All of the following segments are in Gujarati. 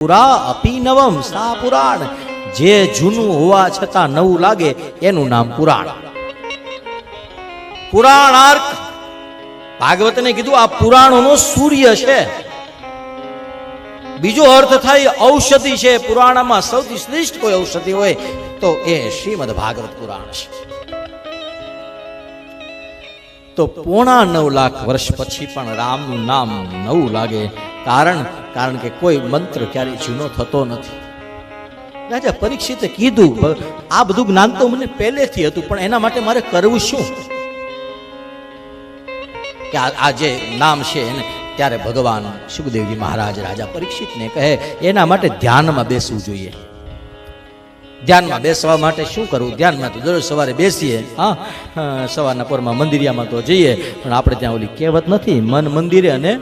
પુરા અપી નવમ સા પુરાણ. જે જૂનું હોવા છતાં નવું લાગે, એનું નામ પુરાણ. પુરાણાર્ક, ભાગવતને કીધું, આ પુરાણોનો સૂર્ય છે. બીજો અર્થ થાય, ઔષધિ છે. પુરાણમાં સૌથી શ્રેષ્ઠ કોઈ ઔષધિ હોય, તો એ શ્રીમદ ભાગવત પુરાણ છે. તો પોણા નવ લાખ વર્ષ પછી પણ રામનું નામ નવું લાગે. કારણ કારણ કે કોઈ મંત્ર ક્યારેય જૂનો થતો નથી. રાજા પરીક્ષિતે કીધું આ બધું જ્ઞાન તો મને પહેલેથી હતું, પણ એના માટે મારે કરવું શું? કે આ જે નામ છે એને ત્યારે ભગવાન સુખદેવજી મહારાજ રાજા પરીક્ષિતને કહે, એના માટે ધ્યાનમાં બેસવું જોઈએ. ધ્યાનમાં બેસવા માટે શું કરવું? ધ્યાનમાં તો દરરોજ સવારે બેસીએ. હા સવારના પોરમાં મંદિરિયામાં તો જઈએ, પણ આપણે ત્યાં ઓલી કહેવત નથી, મન મંદિરે અને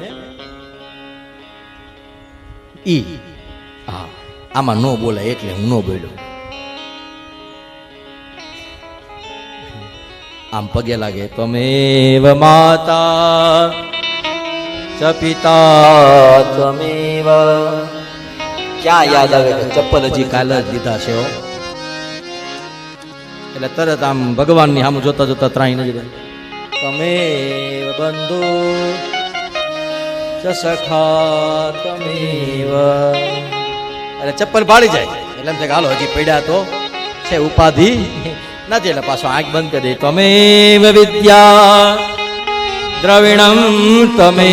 ઈ. હા, આમાં ન બોલાય એટલે હું ન બોલ્યો. આમ પગે લાગે, તમેવ માતા ચ પિતા ત્વમેવ ક્યાં યાદ આવે ચપ્પલ હજી કાલે જ લીધા છે એટલે તરત આમ ભગવાનની સામે જોતા જોતા ત્રણ નજર તમે બંધુ સખા તમે એટલે ચપ્પલ પાડી જાય. એટલે એમ છે કે હાલો, હજી પડ્યા તો છે ઉપાધિ. નથી, એટલે પાછો આંખ બંધ કરી દે. તમેવ વિદ્યા, દ્રવિણમ તમે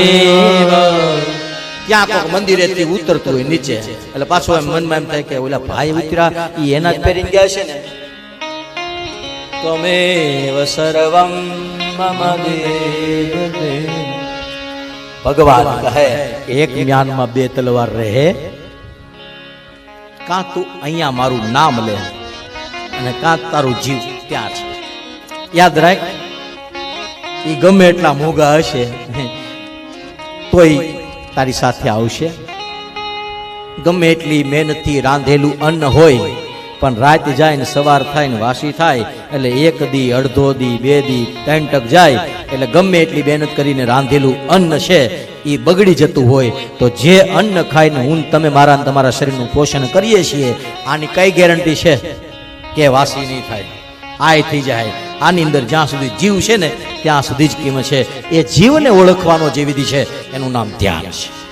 ત્યાં કોઈક મંદિરેથી ઉતરતું હોય નીચે. એટલે પાછો એમ મનમાં એમ થાય કે ઓલા ભાઈ ઉતર્યા, ઈ એના જ પહેરીને ગયા છે ને. ત્વમેવ સર્વમ મમ. ભગવાન કહે એક જ્ઞાનમાં બે તલવાર રહે કાં તું અહીંયા મારું નામ લે અને કાં તારું જીવ ત્યાં છે? યાદ રાખ એ ગમે એટલા મોંઘા હશે તોય તારી સાથે આવશે. ગમે એટલી મહેનતથી રાંધેલું અન્ન હોય પણ રાત જાય ને સવાર થાય ને વાસી થાય, એટલે એક દી, અડધો દી, બે દી, ત્રણ ટક જાય, એટલે ગમે એટલી મહેનત કરીને રાંધેલું અન્ન છે, એ બગડી જતું હોય, તો જે અન્ન ખાઈને હું તમે મારા તમારા શરીરનું પોષણ કરીએ છીએ, આની કઈ ગેરંટી છે? કે વાસી નહીં થાય. આય થઈ જાય. આની અંદર જ્યાં સુધી જીવ છે ને, ત્યાં સુધી જ કિંમત છે. એ જીવને ઓળખવાનો જે વિધિ છે, એનું નામ ધ્યાન છે.